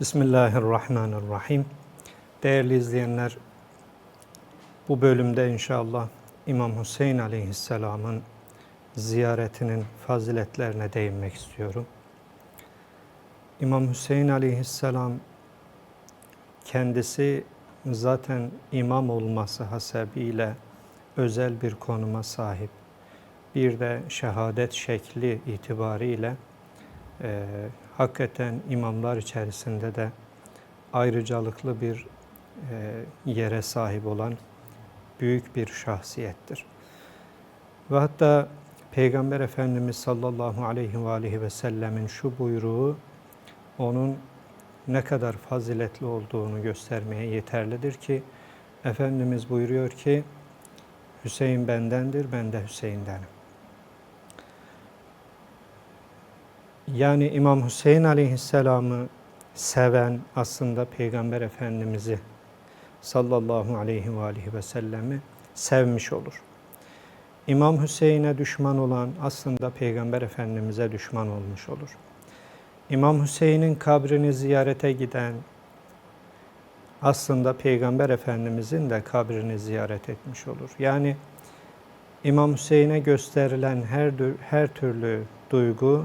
Bismillahirrahmanirrahim. Değerli izleyenler, bu bölümde inşallah İmam Hüseyin Aleyhisselam'ın ziyaretinin faziletlerine değinmek istiyorum. İmam Hüseyin Aleyhisselam kendisi zaten imam olması hasebiyle özel bir konuma sahip. Bir de şehadet şekli itibariyle hakikaten imamlar içerisinde de ayrıcalıklı bir e, yere sahip olan büyük bir şahsiyettir. Ve hatta Peygamber Efendimiz sallallahu aleyhi ve aleyhi ve sellemin şu buyruğu onun ne kadar faziletli olduğunu göstermeye yeterlidir ki Efendimiz buyuruyor ki Hüseyin bendendir, ben de Hüseyin'denim. Yani İmam Hüseyin Aleyhisselam'ı seven aslında Peygamber Efendimiz'i sallallahu aleyhi ve aleyhi ve sellemi sevmiş olur. İmam Hüseyin'e düşman olan aslında Peygamber Efendimiz'e düşman olmuş olur. İmam Hüseyin'in kabrini ziyarete giden aslında Peygamber Efendimiz'in de kabrini ziyaret etmiş olur. Yani İmam Hüseyin'e gösterilen her her türlü duygu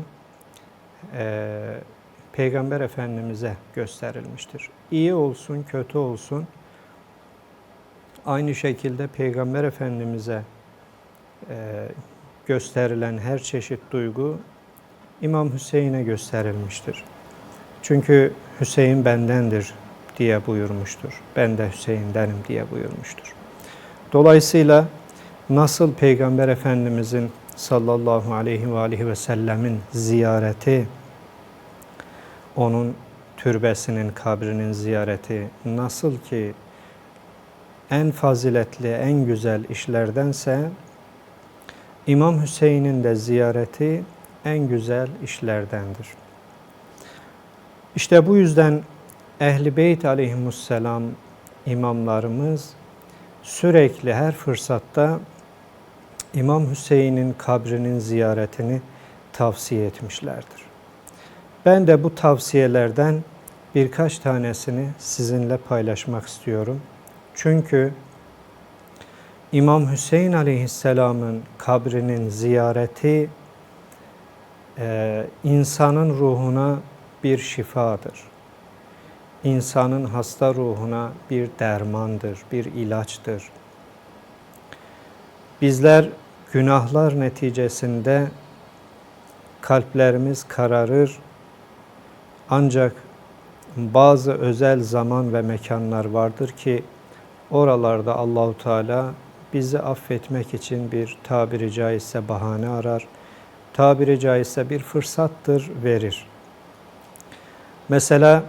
e, Peygamber Efendimiz'e gösterilmiştir. İyi olsun, kötü olsun aynı şekilde Peygamber Efendimiz'e e, gösterilen her çeşit duygu İmam Hüseyin'e gösterilmiştir. Çünkü Hüseyin bendendir diye buyurmuştur. Ben de Hüseyin'denim diye buyurmuştur. Dolayısıyla nasıl Peygamber Efendimizin sallallahu aleyhi ve aleyhi ve sellemin ziyareti, onun türbesinin, kabrinin ziyareti nasıl ki en faziletli, en güzel işlerdense İmam Hüseyin'in de ziyareti en güzel işlerdendir. İşte bu yüzden Ehl-i Beyt aleyhimusselam imamlarımız sürekli her fırsatta İmam Hüseyin'in kabrinin ziyaretini tavsiye etmişlerdir. Ben de bu tavsiyelerden birkaç tanesini sizinle paylaşmak istiyorum. Çünkü İmam Hüseyin Aleyhisselam'ın kabrinin ziyareti e, insanın ruhuna bir şifadır. İnsanın hasta ruhuna bir dermandır, bir ilaçtır. Bizler günahlar neticesinde kalplerimiz kararır. Ancak bazı özel zaman ve mekanlar vardır ki oralarda Allahu Teala bizi affetmek için bir tabiri caizse bahane arar. Tabiri caizse bir fırsattır verir. Mesela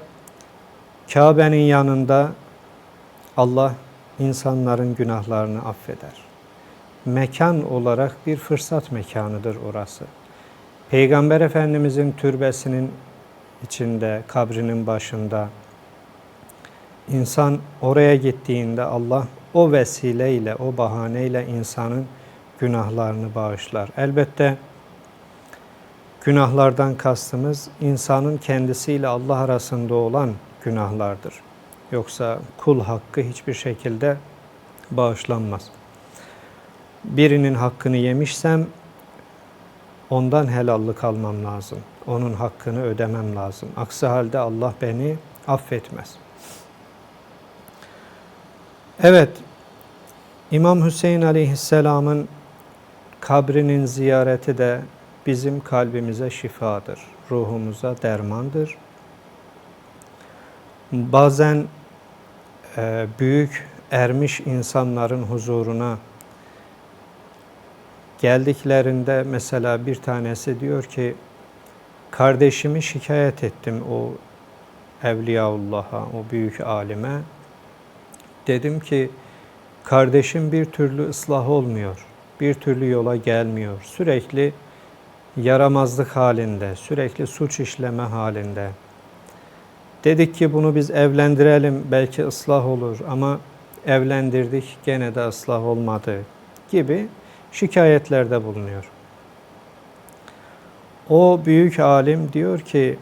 Kabe'nin yanında Allah insanların günahlarını affeder mekan olarak bir fırsat mekanıdır orası. Peygamber Efendimizin türbesinin içinde, kabrinin başında insan oraya gittiğinde Allah o vesileyle, o bahaneyle insanın günahlarını bağışlar. Elbette günahlardan kastımız insanın kendisiyle Allah arasında olan günahlardır. Yoksa kul hakkı hiçbir şekilde bağışlanmaz birinin hakkını yemişsem ondan helallik almam lazım. Onun hakkını ödemem lazım. Aksi halde Allah beni affetmez. Evet, İmam Hüseyin Aleyhisselam'ın kabrinin ziyareti de bizim kalbimize şifadır, ruhumuza dermandır. Bazen e, büyük ermiş insanların huzuruna Geldiklerinde mesela bir tanesi diyor ki kardeşimi şikayet ettim o Evliyaullah'a, o büyük alime. Dedim ki kardeşim bir türlü ıslah olmuyor, bir türlü yola gelmiyor. Sürekli yaramazlık halinde, sürekli suç işleme halinde. Dedik ki bunu biz evlendirelim belki ıslah olur ama evlendirdik gene de ıslah olmadı gibi şikayetlerde bulunuyor. O büyük alim diyor ki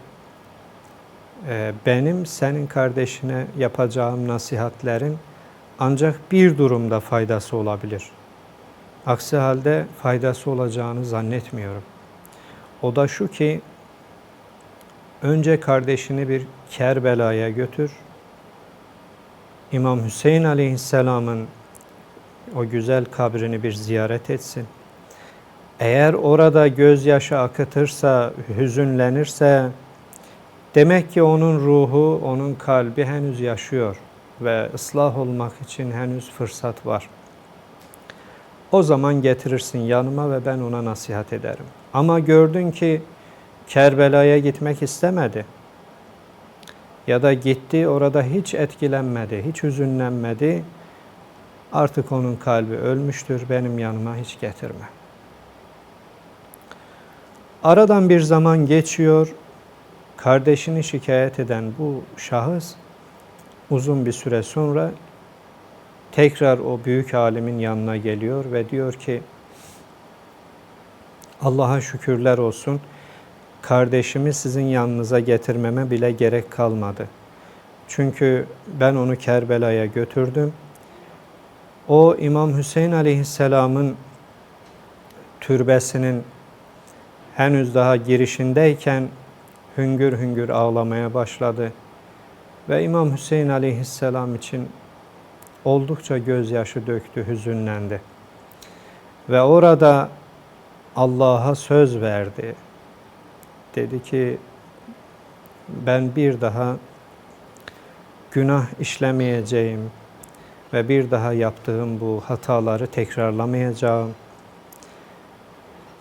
benim senin kardeşine yapacağım nasihatlerin ancak bir durumda faydası olabilir. Aksi halde faydası olacağını zannetmiyorum. O da şu ki önce kardeşini bir Kerbela'ya götür. İmam Hüseyin Aleyhisselam'ın o güzel kabrini bir ziyaret etsin. Eğer orada gözyaşı akıtırsa, hüzünlenirse demek ki onun ruhu, onun kalbi henüz yaşıyor ve ıslah olmak için henüz fırsat var. O zaman getirirsin yanıma ve ben ona nasihat ederim. Ama gördün ki Kerbela'ya gitmek istemedi. Ya da gitti orada hiç etkilenmedi, hiç hüzünlenmedi. Artık onun kalbi ölmüştür, benim yanıma hiç getirme. Aradan bir zaman geçiyor, kardeşini şikayet eden bu şahıs uzun bir süre sonra tekrar o büyük alimin yanına geliyor ve diyor ki Allah'a şükürler olsun kardeşimi sizin yanınıza getirmeme bile gerek kalmadı. Çünkü ben onu Kerbela'ya götürdüm. O İmam Hüseyin Aleyhisselam'ın türbesinin henüz daha girişindeyken hüngür hüngür ağlamaya başladı. Ve İmam Hüseyin Aleyhisselam için oldukça gözyaşı döktü, hüzünlendi. Ve orada Allah'a söz verdi. Dedi ki ben bir daha günah işlemeyeceğim ve bir daha yaptığım bu hataları tekrarlamayacağım.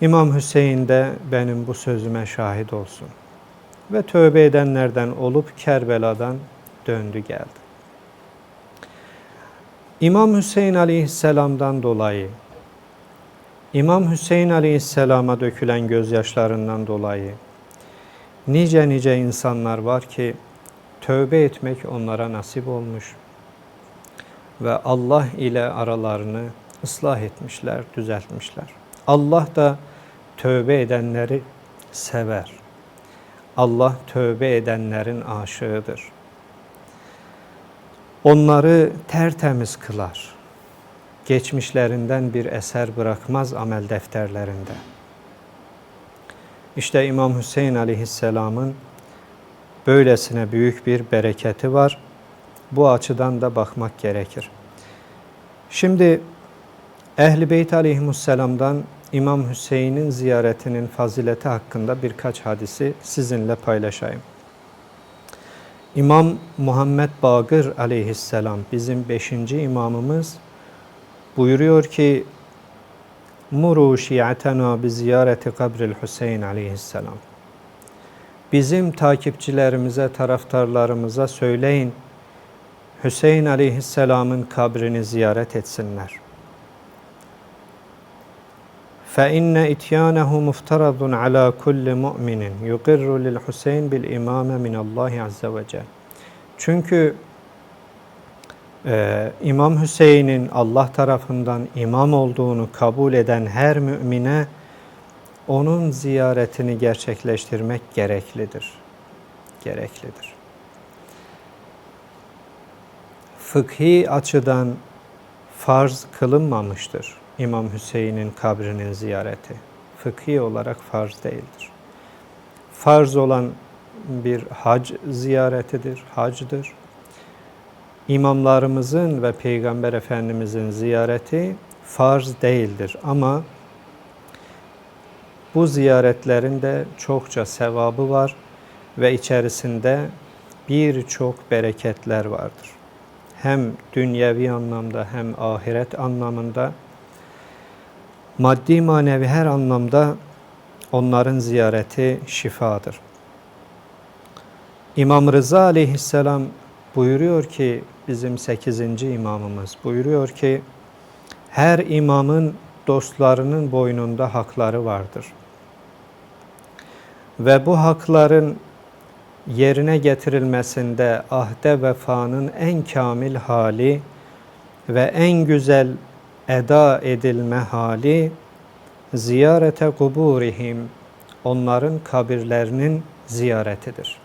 İmam Hüseyin de benim bu sözüme şahit olsun. Ve tövbe edenlerden olup Kerbela'dan döndü geldi. İmam Hüseyin Aleyhisselam'dan dolayı, İmam Hüseyin Aleyhisselam'a dökülen gözyaşlarından dolayı nice nice insanlar var ki tövbe etmek onlara nasip olmuş ve Allah ile aralarını ıslah etmişler, düzeltmişler. Allah da tövbe edenleri sever. Allah tövbe edenlerin aşığıdır. Onları tertemiz kılar. Geçmişlerinden bir eser bırakmaz amel defterlerinde. İşte İmam Hüseyin aleyhisselamın böylesine büyük bir bereketi var. Bu açıdan da bakmak gerekir. Şimdi Ehl-i Beyt aleyhisselamdan İmam Hüseyin'in ziyaretinin fazileti hakkında birkaç hadisi sizinle paylaşayım. İmam Muhammed Bagır aleyhisselam bizim beşinci imamımız buyuruyor ki Muru şi'atena bi ziyareti kabril Hüseyin aleyhisselam. Bizim takipçilerimize, taraftarlarımıza söyleyin Hüseyin aleyhisselamın kabrini ziyaret etsinler. فإن إتيانه مفترض على كل مؤمن يقر للحسين بالإمامة من الله عز وجل. Çünkü e, İmam Hüseyin'in Allah tarafından imam olduğunu kabul eden her mümine onun ziyaretini gerçekleştirmek gereklidir. Gereklidir. Fıkhi açıdan farz kılınmamıştır İmam Hüseyin'in kabrinin ziyareti. Fıkhi olarak farz değildir. Farz olan bir hac ziyaretidir, hacdır. İmamlarımızın ve Peygamber Efendimizin ziyareti farz değildir ama bu ziyaretlerin de çokça sevabı var ve içerisinde birçok bereketler vardır. Hem dünyevi anlamda hem ahiret anlamında maddi manevi her anlamda onların ziyareti şifadır. İmam Rıza aleyhisselam buyuruyor ki bizim 8. imamımız buyuruyor ki her imamın dostlarının boynunda hakları vardır. Ve bu hakların yerine getirilmesinde ahde vefanın en kamil hali ve en güzel eda edilme hali ziyarete kuburihim onların kabirlerinin ziyaretidir.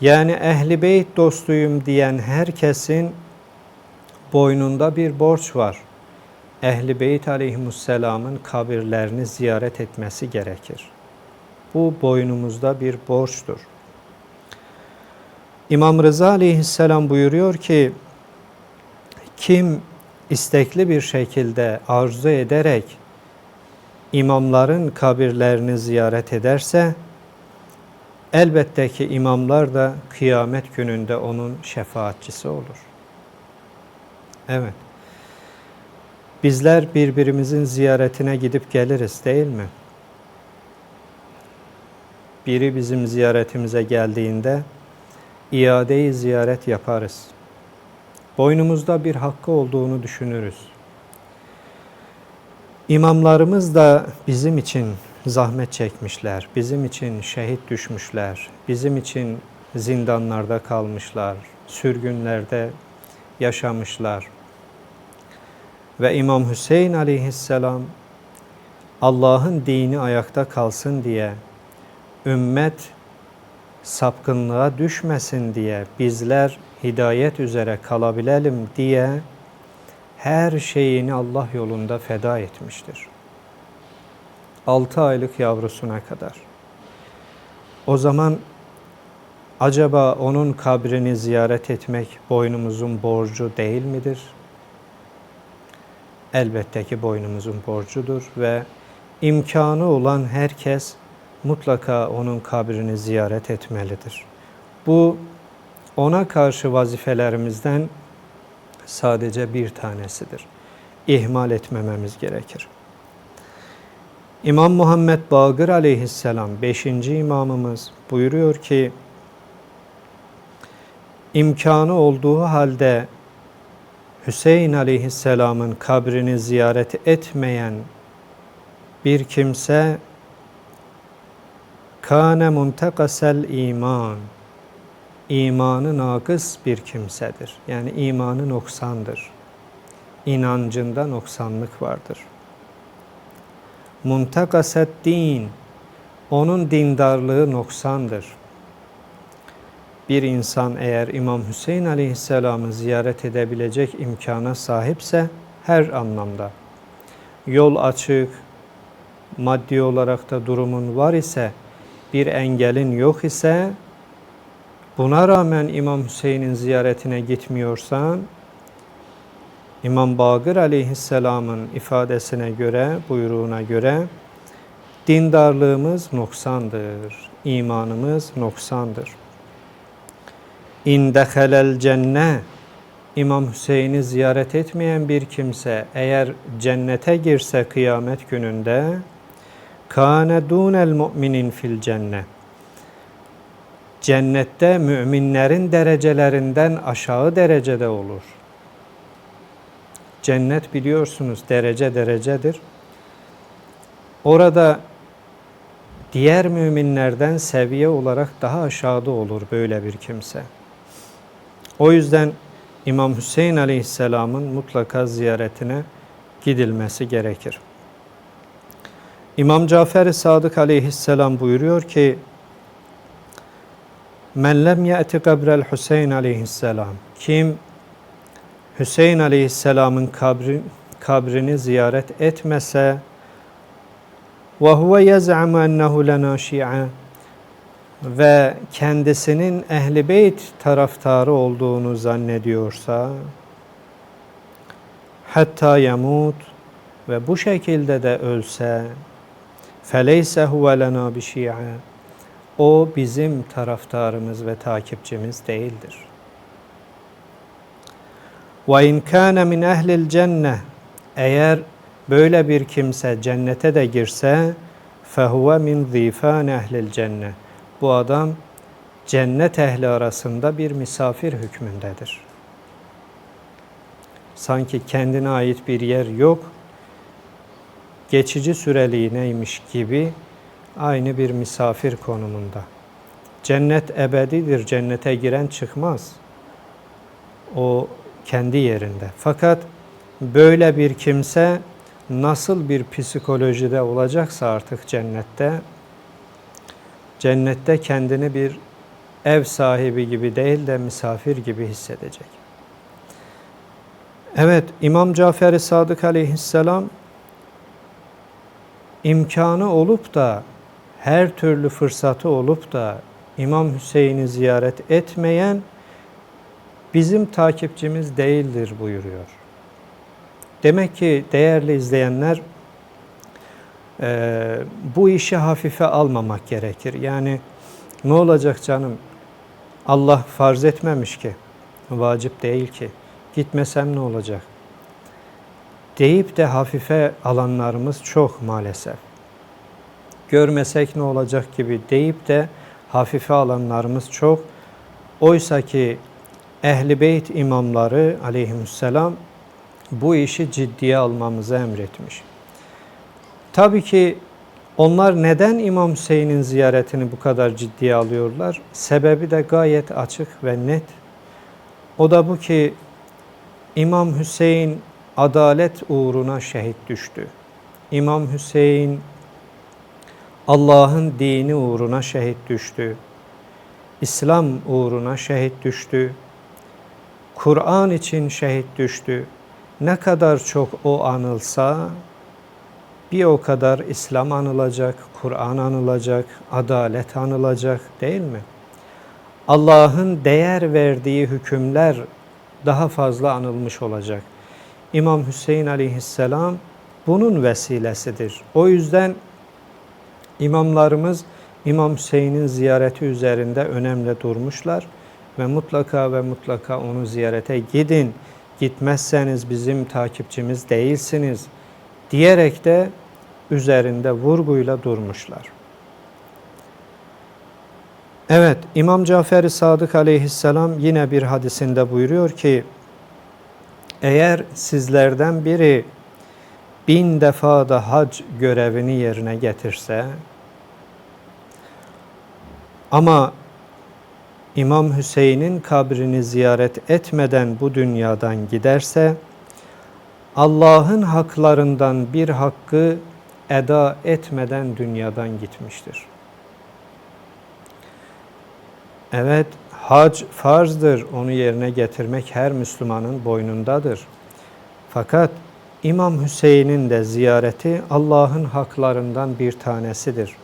Yani ehli beyt dostuyum diyen herkesin boynunda bir borç var. Ehli beyt aleyhisselamın kabirlerini ziyaret etmesi gerekir. Bu boynumuzda bir borçtur. İmam Rıza aleyhisselam buyuruyor ki, kim istekli bir şekilde arzu ederek imamların kabirlerini ziyaret ederse, elbette ki imamlar da kıyamet gününde onun şefaatçisi olur. Evet. Bizler birbirimizin ziyaretine gidip geliriz değil mi? Biri bizim ziyaretimize geldiğinde iadeyi ziyaret yaparız. Boynumuzda bir hakkı olduğunu düşünürüz. İmamlarımız da bizim için zahmet çekmişler, bizim için şehit düşmüşler, bizim için zindanlarda kalmışlar, sürgünlerde yaşamışlar. Ve İmam Hüseyin aleyhisselam Allah'ın dini ayakta kalsın diye, ümmet sapkınlığa düşmesin diye, bizler hidayet üzere kalabilelim diye her şeyini Allah yolunda feda etmiştir. 6 aylık yavrusuna kadar. O zaman acaba onun kabrini ziyaret etmek boynumuzun borcu değil midir? Elbette ki boynumuzun borcudur ve imkanı olan herkes mutlaka onun kabrini ziyaret etmelidir. Bu ona karşı vazifelerimizden sadece bir tanesidir. İhmal etmememiz gerekir. İmam Muhammed Bagır aleyhisselam 5. imamımız buyuruyor ki imkanı olduğu halde Hüseyin aleyhisselamın kabrini ziyaret etmeyen bir kimse kâne muntakasel iman imanı nakıs bir kimsedir. Yani imanı noksandır. İnancında noksanlık vardır. Muntakaset din, onun dindarlığı noksandır. Bir insan eğer İmam Hüseyin Aleyhisselam'ı ziyaret edebilecek imkana sahipse her anlamda yol açık, maddi olarak da durumun var ise, bir engelin yok ise buna rağmen İmam Hüseyin'in ziyaretine gitmiyorsan İmam Bagır aleyhisselamın ifadesine göre, buyruğuna göre dindarlığımız noksandır, imanımız noksandır. İndehelel cenne İmam Hüseyin'i ziyaret etmeyen bir kimse eğer cennete girse kıyamet gününde kâne dûnel mu'minin fil cennet cennette müminlerin derecelerinden aşağı derecede olur. Cennet biliyorsunuz derece derecedir. Orada diğer müminlerden seviye olarak daha aşağıda olur böyle bir kimse. O yüzden İmam Hüseyin Aleyhisselam'ın mutlaka ziyaretine gidilmesi gerekir. İmam Cafer-i Sadık Aleyhisselam buyuruyor ki Men lem ye'ti kabrel Hüseyin aleyhisselam. Kim Hüseyin aleyhisselamın kabri, kabrini ziyaret etmese ve huve yez'amu ennehu lena şi'a ve kendisinin ehli beyt taraftarı olduğunu zannediyorsa hatta yamut ve bu şekilde de ölse huve lena bi şi'a o bizim taraftarımız ve takipçimiz değildir. İn kana min ehlil cenne eğer böyle bir kimse cennete de girse fehuve min zifan ehlil cenne. Bu adam cennet ehli arasında bir misafir hükmündedir. Sanki kendine ait bir yer yok, geçici süreliğineymiş gibi aynı bir misafir konumunda. Cennet ebedidir, cennete giren çıkmaz. O kendi yerinde. Fakat böyle bir kimse nasıl bir psikolojide olacaksa artık cennette, cennette kendini bir ev sahibi gibi değil de misafir gibi hissedecek. Evet, İmam Cafer-i Sadık aleyhisselam imkanı olup da her türlü fırsatı olup da İmam Hüseyin'i ziyaret etmeyen bizim takipçimiz değildir buyuruyor. Demek ki değerli izleyenler e, bu işi hafife almamak gerekir. Yani ne olacak canım? Allah farz etmemiş ki, vacip değil ki. Gitmesem ne olacak? Deyip de hafife alanlarımız çok maalesef. Görmesek ne olacak gibi deyip de hafife alanlarımız çok. Oysa ki Ehli Beyt imamları aleyhisselam bu işi ciddiye almamızı emretmiş. Tabii ki onlar neden İmam Hüseyin'in ziyaretini bu kadar ciddiye alıyorlar? Sebebi de gayet açık ve net. O da bu ki İmam Hüseyin adalet uğruna şehit düştü. İmam Hüseyin Allah'ın dini uğruna şehit düştü. İslam uğruna şehit düştü. Kur'an için şehit düştü. Ne kadar çok o anılsa bir o kadar İslam anılacak, Kur'an anılacak, adalet anılacak değil mi? Allah'ın değer verdiği hükümler daha fazla anılmış olacak. İmam Hüseyin aleyhisselam bunun vesilesidir. O yüzden imamlarımız İmam Hüseyin'in ziyareti üzerinde önemli durmuşlar ve mutlaka ve mutlaka onu ziyarete gidin. Gitmezseniz bizim takipçimiz değilsiniz diyerek de üzerinde vurguyla durmuşlar. Evet, İmam Cafer-i Sadık aleyhisselam yine bir hadisinde buyuruyor ki, eğer sizlerden biri bin defa da hac görevini yerine getirse, ama İmam Hüseyin'in kabrini ziyaret etmeden bu dünyadan giderse, Allah'ın haklarından bir hakkı eda etmeden dünyadan gitmiştir. Evet, hac farzdır. Onu yerine getirmek her Müslümanın boynundadır. Fakat İmam Hüseyin'in de ziyareti Allah'ın haklarından bir tanesidir.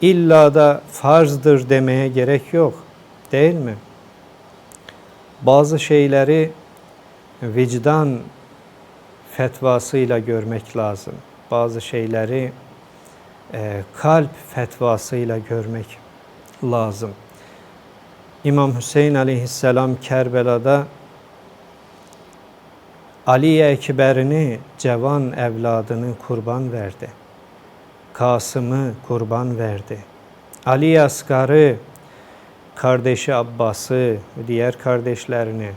İlla da farzdır demeye gerek yok. Değil mi? Bazı şeyleri vicdan fetvasıyla görmek lazım. Bazı şeyleri e, kalp fetvasıyla görmek lazım. İmam Hüseyin aleyhisselam Kerbela'da Ali Ekber'ini, cevan evladını kurban verdi. Kasım'ı kurban verdi. Ali Asgar'ı, kardeşi Abbas'ı, diğer kardeşlerini.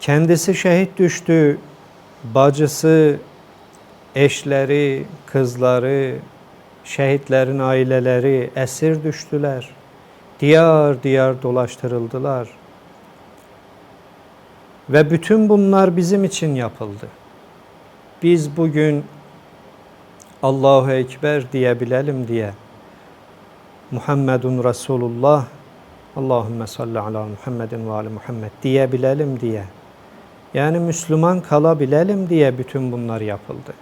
Kendisi şehit düştü, bacısı, eşleri, kızları, şehitlerin aileleri esir düştüler. Diyar diyar dolaştırıldılar. Ve bütün bunlar bizim için yapıldı. Biz bugün Allahu Ekber diyebilelim diye Muhammedun Resulullah Allahümme salli ala Muhammedin ve ali Muhammed diyebilelim diye yani Müslüman kalabilelim diye bütün bunlar yapıldı.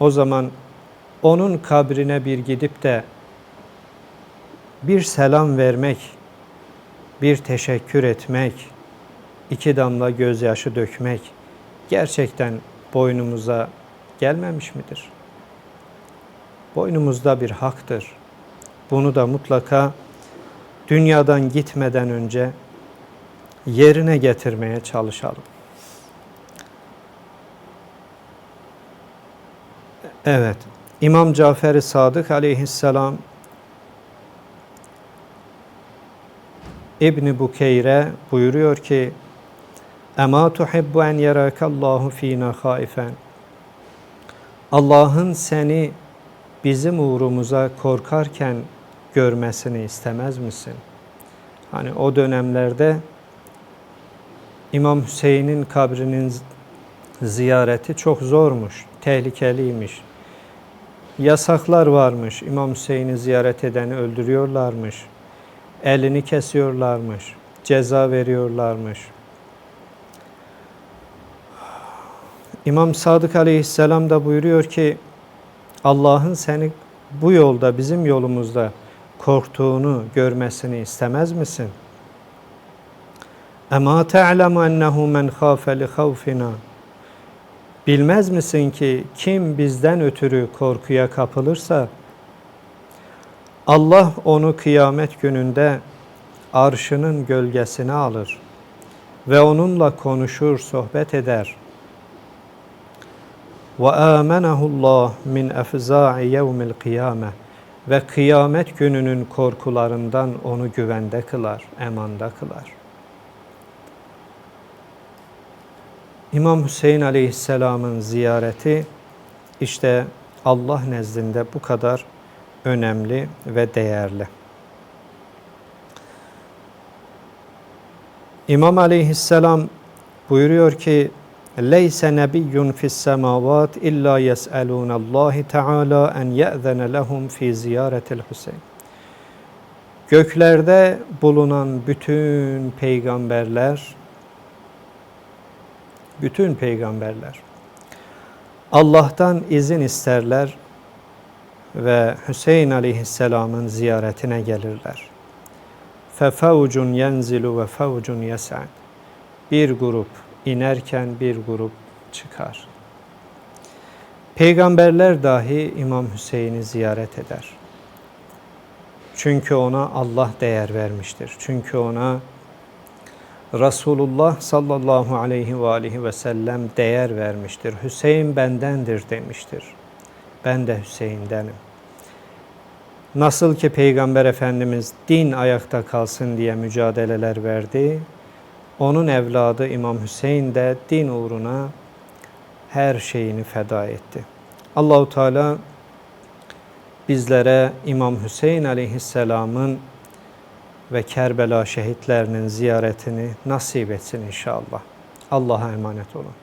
O zaman onun kabrine bir gidip de bir selam vermek, bir teşekkür etmek, iki damla gözyaşı dökmek gerçekten boynumuza gelmemiş midir? Boynumuzda bir haktır. Bunu da mutlaka dünyadan gitmeden önce yerine getirmeye çalışalım. Evet, İmam Cafer-i Sadık aleyhisselam İbn Bukeyre buyuruyor ki Ema tuhibbu en yerakallahu fina haifen Allah'ın seni bizim uğrumuza korkarken görmesini istemez misin? Hani o dönemlerde İmam Hüseyin'in kabrinin ziyareti çok zormuş, tehlikeliymiş. Yasaklar varmış. İmam Hüseyin'i ziyaret edeni öldürüyorlarmış. Elini kesiyorlarmış. Ceza veriyorlarmış. İmam Sadık Aleyhisselam da buyuruyor ki Allah'ın seni bu yolda bizim yolumuzda korktuğunu görmesini istemez misin? Ema te'lemu ennehu men khafe li havfina Bilmez misin ki kim bizden ötürü korkuya kapılırsa Allah onu kıyamet gününde arşının gölgesine alır ve onunla konuşur, sohbet eder. Ve amenahullah min efza'i yevmil kıyame ve kıyamet gününün korkularından onu güvende kılar, emanda kılar. İmam Hüseyin Aleyhisselam'ın ziyareti işte Allah nezdinde bu kadar önemli ve değerli. İmam Aleyhisselam buyuruyor ki Leyse nebiyyun fis semavat illa yes'alun Allah Teala en ye'zene lehum fi ziyaretil Hüseyin. Göklerde bulunan bütün peygamberler bütün peygamberler Allah'tan izin isterler ve Hüseyin aleyhisselamın ziyaretine gelirler. Fefevcun yenzilu ve fevcun yesen. Bir grup inerken bir grup çıkar. Peygamberler dahi İmam Hüseyin'i ziyaret eder. Çünkü ona Allah değer vermiştir. Çünkü ona Resulullah sallallahu aleyhi ve aleyhi ve sellem değer vermiştir. Hüseyin bendendir demiştir. Ben de Hüseyin'denim. Nasıl ki Peygamber Efendimiz din ayakta kalsın diye mücadeleler verdi, onun evladı İmam Hüseyin de din uğruna her şeyini feda etti. Allahu Teala bizlere İmam Hüseyin aleyhisselamın ve Kerbela şehitlerinin ziyaretini nasip etsin inşallah. Allah'a emanet olun.